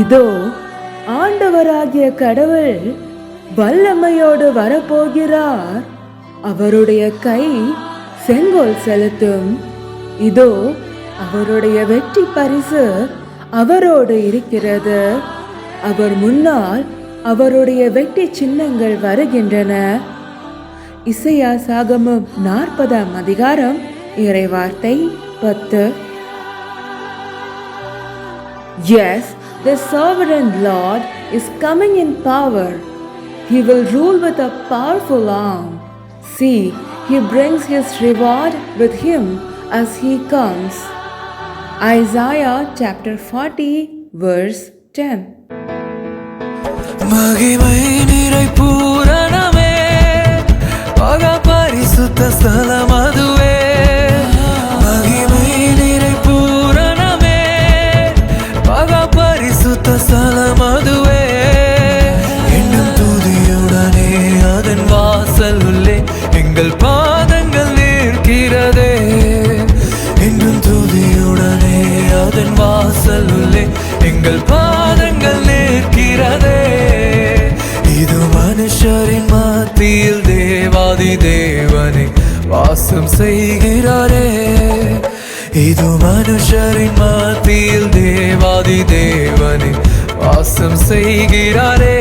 இதோ ஆண்டவராகிய கடவுள் வல்லமையோடு வரப்போகிறார். அவருடைய கை செங்கோல் செலுத்தும். இதோ அவருடைய வெற்றி பரிசு அவரோடு இருக்கிறது. அவர் முன்னால் அவருடைய வெற்றி சின்னங்கள் வருகின்றன. இசையா சாகமம் நாற்பதாம் அதிகாரம் இறைவார்த்தை பத்து. Yes the sovereign Lord is coming in power. He will rule with a powerful arm. See, he brings his reward with him as he comes. Isaiah chapter 40, verse 10. மகிமை அதன் வாசல் உள்ளே எங்கள் பாதங்கள் நிற்கிறதே. இன்னும் துதியுடனே அதன் வாசல் உள்ளே எங்கள் பாதங்கள் நிற்கிறதே. இது மனுஷரின் மத்தியில் தேவாதி தேவனை வாசம் செய்கிறாரே. இது மனுஷரின் மத்தியில் தேவாதி தேவனை வாசம் செய்கிறாரே.